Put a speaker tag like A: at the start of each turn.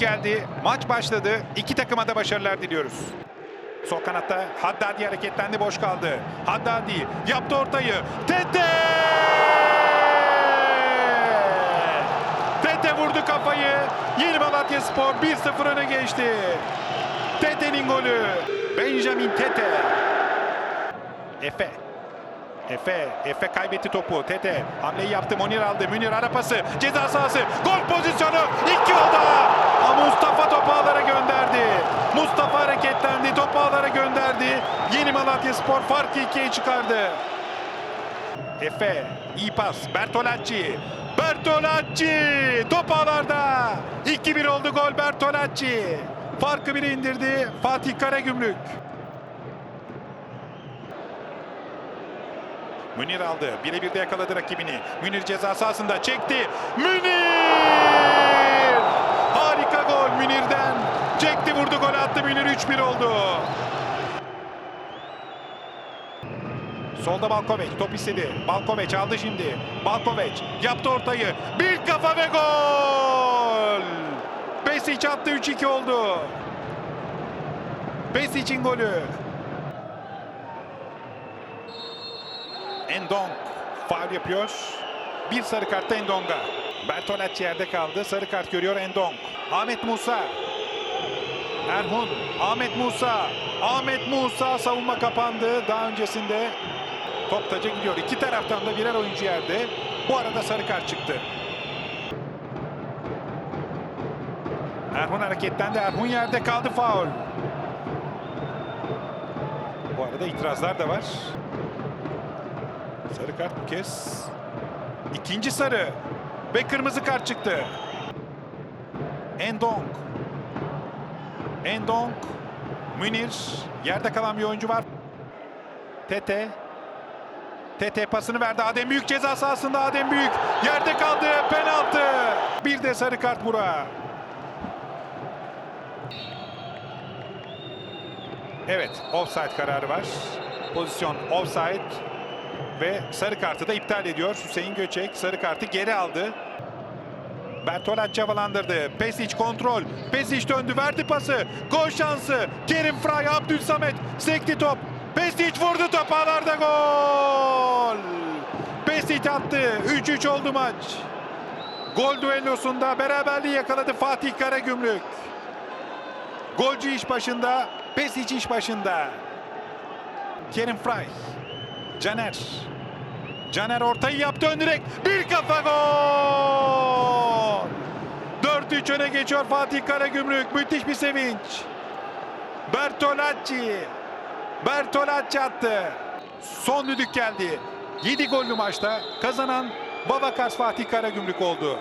A: geldi. Maç başladı. İki takıma da başarılar diliyoruz. Sol kanatta Haddadi hareketlendi boş kaldı. Haddadi yaptı ortayı. Tete! Tete vurdu kafayı. Yeni Malatya Spor 1-0 öne geçti. Tete'nin golü. Benjamin Tete. Efe. Efe, Efe kaybetti topu. Tete hamleyi yaptı. Munir aldı. Münir ara pası. Ceza sahası. Gol pozisyonu. İki oldu. Ama Mustafa topu ağlara gönderdi. Mustafa hareketlendi. Topu ağlara gönderdi. Yeni Malatya Spor farkı ikiye çıkardı. Efe, iyi pas. Bertolacci. Bertolacci. Top ağlarda. 2-1 oldu gol Bertolacci. Farkı biri indirdi. Fatih Karagümrük. Münir aldı. Birebir de yakaladı rakibini. Münir ceza sahasında çekti. Münir! Harika gol Münir'den. Çekti vurdu gol attı Münir 3-1 oldu. Solda Balkovic top istedi. Balkovic aldı şimdi. Balkovic yaptı ortayı. Bir kafa ve gol! Besic attı 3-2 oldu. Besic'in golü. Endong faul yapıyor. Bir sarı kartta Endong'a. Bertolacci yerde kaldı. Sarı kart görüyor Endong. Ahmet Musa. Erhun. Ahmet Musa. Ahmet Musa savunma kapandı. Daha öncesinde top taca gidiyor. İki taraftan da birer oyuncu yerde. Bu arada sarı kart çıktı. Erhun hareketlendi. Erhun yerde kaldı faul. Bu arada itirazlar da var. Sarı kart bu kez. İkinci sarı. Ve kırmızı kart çıktı. Endong. Endong. Münir. Yerde kalan bir oyuncu var. Tete. Tete pasını verdi. Adem Büyük ceza sahasında Adem Büyük. Yerde kaldı. Penaltı. Bir de sarı kart Burak'a. Evet, offside kararı var. Pozisyon offside ve sarı kartı da iptal ediyor. Hüseyin Göçek sarı kartı geri aldı. Bertolacci havalandırdı. Pesic kontrol. Pesic döndü verdi pası. Gol şansı. Kerim Fray, Abdülsamet. Sekti top. Pesic vurdu top ağlarda gol. Pesic attı. 3-3 oldu maç. Gol düellosunda beraberliği yakaladı Fatih Karagümrük. Golcü iş başında, Pesic iş başında. Kerim Fray. Caner. Caner ortayı yaptı ön direk. Bir kafa gol. 4-3 öne geçiyor Fatih Karagümrük. Müthiş bir sevinç. Bertolacci. Bertolacci attı. Son düdük geldi. 7 gollü maçta kazanan Babakars Fatih Karagümrük oldu.